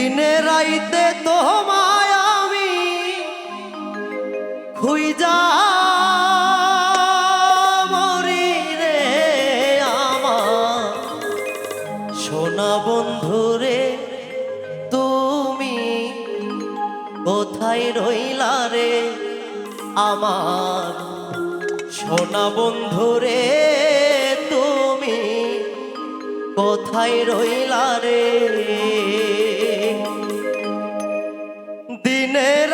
দিনে রাইতে তোমায় আমি খুইজা মরি রে আমার। সোনা বন্ধুরে তুমি কোথায় রে আমার? সোনা বন্ধুরে তুমি কোথায় রইলা রে?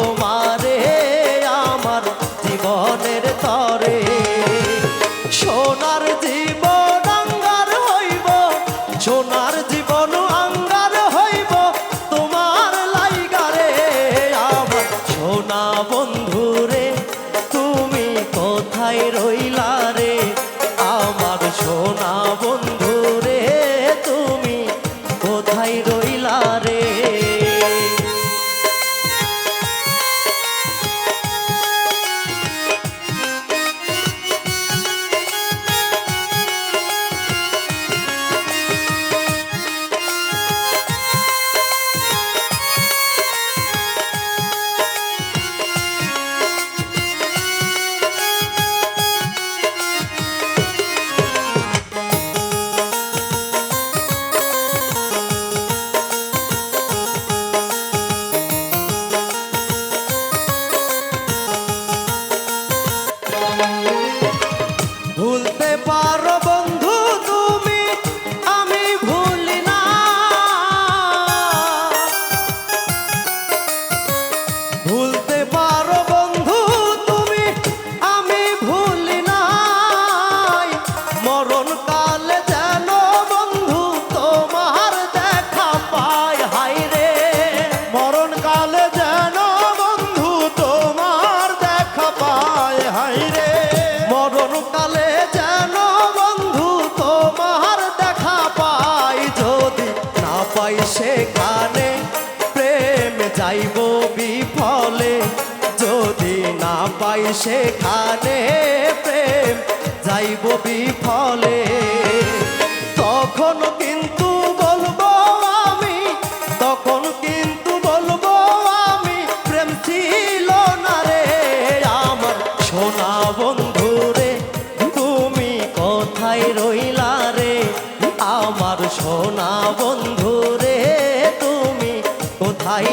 তোমারে, আমার জীবনের তরে। সোনার জীবন আঙ্গার হইব, সোনার জীবন আঙ্গার হইব, তোমার লাইগারে আমার সোনা বন্ধু রে তুমি কোথায় রইলা পারো বন্ধু তুমি, আমি ভুলি না। ভুলতে পারো বন্ধু তুমি, আমি ভুলি নাই মরণ কালে যেন বন্ধু তোমার দেখা পাই হাই রে। মরণ কালে যেন বন্ধু তোমার দেখা পায় হাই রে। মরণ কালে যাইব বিফলে। যদি না পাই সেখানে প্রেম, যাইব বিফলে। তখন কিন্তু বলব আমি, তখন কিন্তু বলব আমি, প্রেম ছিল না রে। আমার সোনা বন্ধু রে, তুমি কোথায় রইলা রে? আমার সোনা বন্ধু রে, তুমি কোথায়